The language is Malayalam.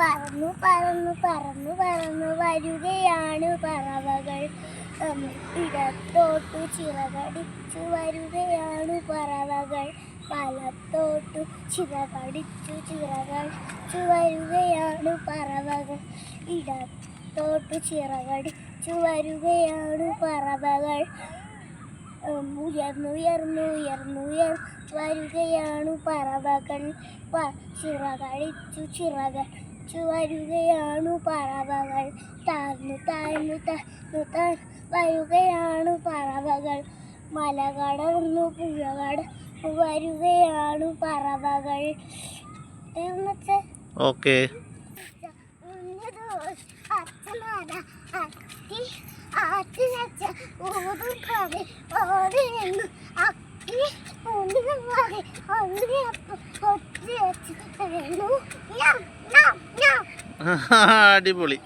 പറന്നു പറന്നു പറന്നു പറന്നു വരികയാണ് പറവകൾ. ഇടത്തോട്ടു ചിറകടിച്ചു വരികയാണ് പറവകൾ. പലത്തോട്ടു ചിറകടിച്ചു ചിറകടിച്ചു വരികയാണ് പറവകൾ. ഇടത്തോട്ടു ചിറകടിച്ചു വരികയാണ് പറവകൾ. ഉയർന്നുയർന്നുയർന്നുയർ വരികയാണു പറവകൾ. ചിറകടിച്ചു ചിറകടിച്ചു ചിറകടിച്ചു വരികയാണു പറവകൾ. താഴ്ന്നു താഴ്ന്നു താഴ്ന്നു താഴ്ന്നു വരുകയാണു പറവകൾ. മല പുഴകട വരുകയാണു പറവകൾ. ഓക്കെ. അക്കി ഒന്നിനും കറി അടിപൊളി.